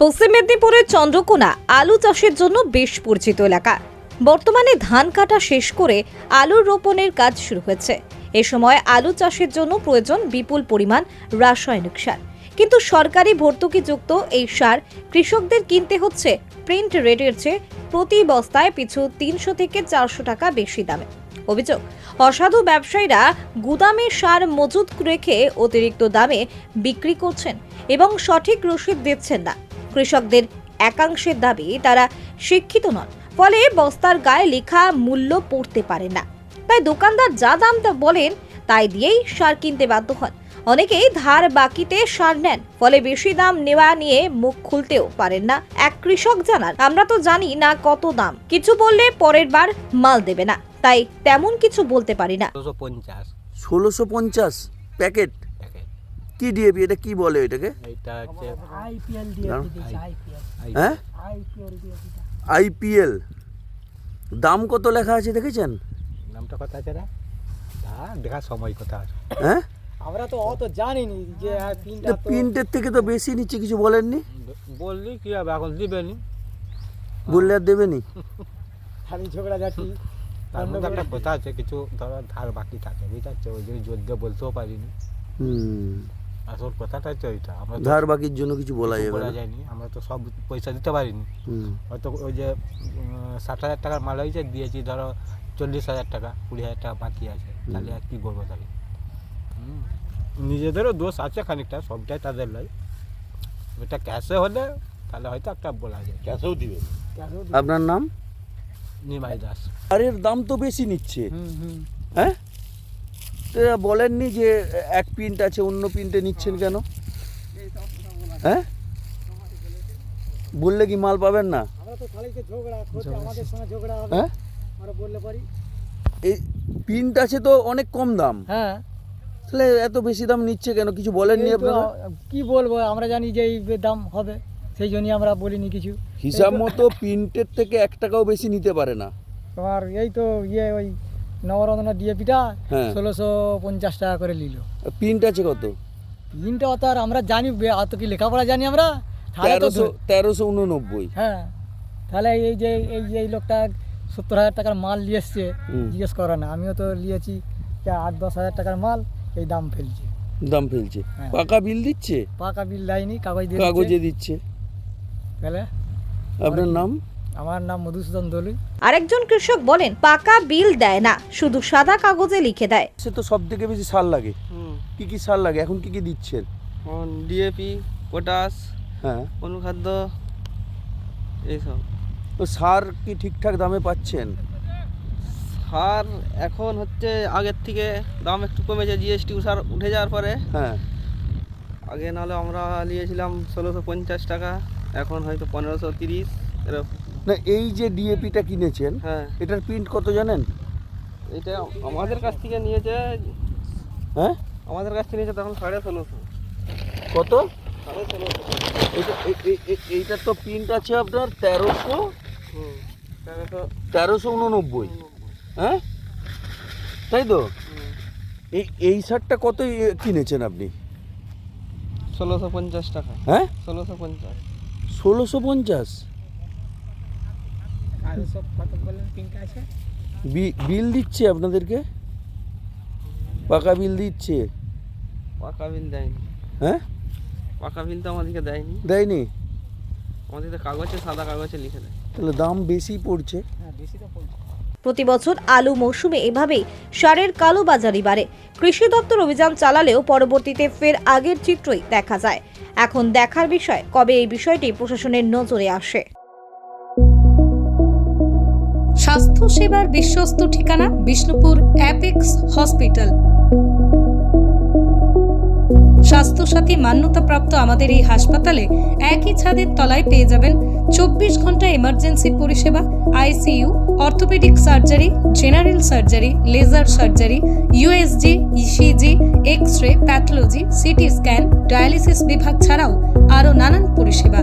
পশ্চিম মেদিনীপুরের চন্দ্রকোনা আলু চাষের জন্য বেশ পরিচিত এলাকা। বর্তমানে ধান কাটা শেষ করে আলুর রোপণের কাজ শুরু হয়েছে। এ সময় আলু চাষের জন্য প্রয়োজন বিপুল পরিমাণ রাসায়নিক সার। কিন্তু সরকারি ভর্তুকিযুক্ত এই সার কৃষকদের কিনতে হচ্ছে। প্রিন্ট রেটের চেয়ে প্রতি বস্তায় পিছু তিনশো থেকে চারশো টাকা বেশি দামে। অভিযোগ, অসাধু ব্যবসায়ীরা গুদামে সার মজুত রেখে অতিরিক্ত দামে বিক্রি করছেন এবং সঠিক রসিদ দিচ্ছেন না। কৃষকদের একাংশের দাবি তারা শিক্ষিত নন। ফলে বস্তার গায়ে লেখা মূল্য পড়তে পারে না। তাই দোকানদার যা দাম বলেন, তাই দিয়েই সার কিনতে বাধ্য হন। অনেকেই ধার বাকিতে সার নেন, ফলে বেশি দাম নেওয়া নিয়ে মুখ খুলতেও পারেন না, এক কৃষক জানান। আমরা তো জানি না কত দাম। কিছু বললে পরের বার মাল দেবে না, তাই তেমন কিছু বলতে পারি না। ষোলোশো পঞ্চাশ প্যাকেট? কি ডিএপি এটা কি বলে এটাকে এইটা হচ্ছে আইপিএল আইপিএল হ্যাঁ? আইপিএল দিয়ে আইপিএল দাম কত লেখা আছে দেখেছেন? নামটা কথা আছে না? হ্যাঁ দেখার সময় কথা আছে। হ্যাঁ? আমরা তো অত জানিনি যে আর তিনটা প্রিন্টের থেকে তো বেশি নিচ্ছে কিছু বলেননি? বললি কি হবে এখন দিবেনি। বললে আর দেবেনি? খালি ঝগড়া ঝাঁটি তার মধ্যে একটা কথা আছে কিছু ধরো ধার বাকি থাকে বুঝতে পারছ? ওই জন্য জোর দিয়ে বলতেও পারিনি। হুম। আসল কথাটা হচ্ছে ওইটা আমরা তো ধার বাকির জন্য কিছু বলা যাবে বলা না। যায়নি। আমরা তো সব পয়সা দিতে পারিনি। হয়তো ওই যে ষাট হাজার টাকার মাল হয়েছে দিয়েছি ধরো চল্লিশ হাজার টাকা কুড়ি হাজার টাকা বাকি আছে। তাহলে আর কী করব তাহলে? নিজেদেরও দোষ আছে খানিকটা সবটাই তাদের নয় ওটা ক্যাশে হলে তাহলে হয়তো একটা বলা যায়। ক্যাশেও দিবে। আপনার নাম? নিমাই দাস। সারের দাম তো বেশি নিচ্ছে। হুম হুম। হ্যাঁ? তো এরা বলেননি যে এক প্রিন্ট আছে অন্য প্রিন্টে নিচ্ছেন কেন? হ্যাঁ? বললে কি মাল পাবেন না? আমরা তো খালি যে ঝগড়া করছে। আমাদের সঙ্গে ঝগড়া হবে। হ্যাঁ? আমরা বললে পারি। এই প্রিন্ট আছে তো অনেক কম দাম। হ্যাঁ। তাহলে এত বেশি দাম নিচ্ছে কেন? কিছু বলেননি এই আপনারা? কি বলব আমরা জানি যে এই দাম হবে সেই জন্যই আমরা বলিনি কিছু। হিসাব মতো প্রিন্টের থেকে এক টাকাও বেশি নিতে পারে না। তোমার এই তো ইয়ে ওই নবরত্ন ডিএপিটা হ্যাঁ। ষোলোশো পঞ্চাশ টাকা করে নিল। প্রিন্ট আছে কত? তিনটা অত আর আমরা জানি বে- অত কি লেখাপড়া জানি আমরা? তাহলে তো তেরোশো ধ- তেরোশো উননব্বই। হ্যাঁ তাহলে এই যে এই যে এই লোকটা সত্তর হাজার টাকার মাল নিয়ে এসছে হুম। জিজ্ঞেস করে না আমিও তো নিয়েছি আট দশ হাজার টাকার মাল এই দাম ফেলছে। দাম ফেলছে। হ্যাঁ। পাকা বিল দিচ্ছে? পাকা বিল দেয়নি কাগজ দিয়ে কাগজে দিচ্ছে। দিচ্ছে। তাহলে? আপনার নাম? আমার নাম মধুসূদন দলুই আরেকজন কৃষক বলেন পাকা বিল দেয় না শুধু সাদা কাগজে লিখে দেয়। সে তো সব থেকে বেশি সার লাগে। কি কি সার লাগে? এখন কি কি দিচ্ছেন? ডিএপি পটাশ হ্যাঁ। অনুখাদ্য এইসব। তো সার কি ঠিকঠাক দামে পাচ্ছেন? সার এখন হচ্ছে আগের থেকে দাম একটু কমেছে জিএসটি সার উঠে যাওয়ার পরে। হ্যাঁ। আগে নাহলে আমরা নিয়েছিলাম ষোলোশো পঞ্চাশ টাকা এখন হয়তো পনেরোশো তিরিশ এরকম। না এই যে ডিএপিটা কিনেছেন হ্যাঁ। এটার প্রিন্ট কত জানেন? এটা আমাদের কাছ থেকে নিয়েছে হ্যাঁ? আমাদের কাছ থেকে নিয়েছে তখন সাড়ে ষোলোশো। কত? সাড়ে ষোলোশো। এইটার তো প্রিন্ট আছে আপনার তেরোশো তেরোশো। উননব্বই। হ্যাঁ? তাই তো? এই এই শার্টটা কত কিনেছেন আপনি? ষোলোশো পঞ্চাশ টাকা। হ্যাঁ? ষোলোশো পঞ্চাশ। ষোলোশো পঞ্চাশ? আর সব কত বললেন তিনটা আছে। বি- বিল দিচ্ছে আপনাদেরকে? পাকা বিল দিচ্ছে। পাকা বিল দেয়নি। হ্যাঁ? পাকা বিল তো আমাদেরকে দেয়নি। দেয়নি? আমাদের তো কাগজে সাদা কাগজে লিখে দেয়। তাহলে দাম বেশি পড়ছে। হ্যাঁ বেশি তো পড়ছে। প্রতি বছর আলু মৌসুমে এভাবেই সারের কালোবাজারি বাড়ে। কৃষি দপ্তর অভিযান চালালেও পরবর্তীতে ফের আগের চিত্রই দেখা যায়। এখন দেখার বিষয় কবে এই বিষয়টি প্রশাসনের নজরে আসে। স্বাস্থ্য সেবার বিশ্বস্ত ঠিকানা বিষ্ণুপুর অ্যাপেক্স হসপিটাল। স্বাস্থ্যসাথী মান্যতাপ্রাপ্ত আমাদের এই হাসপাতালে একই ছাদের তলায় পেয়ে যাবেন চব্বিশ ঘণ্টা এমার্জেন্সি পরিষেবা ICU orthopaedic surgery general surgery laser surgery USG ECG X ray pathology CT scan dialysis বিভাগ ছাড়াও আরও নানান পরিষেবা।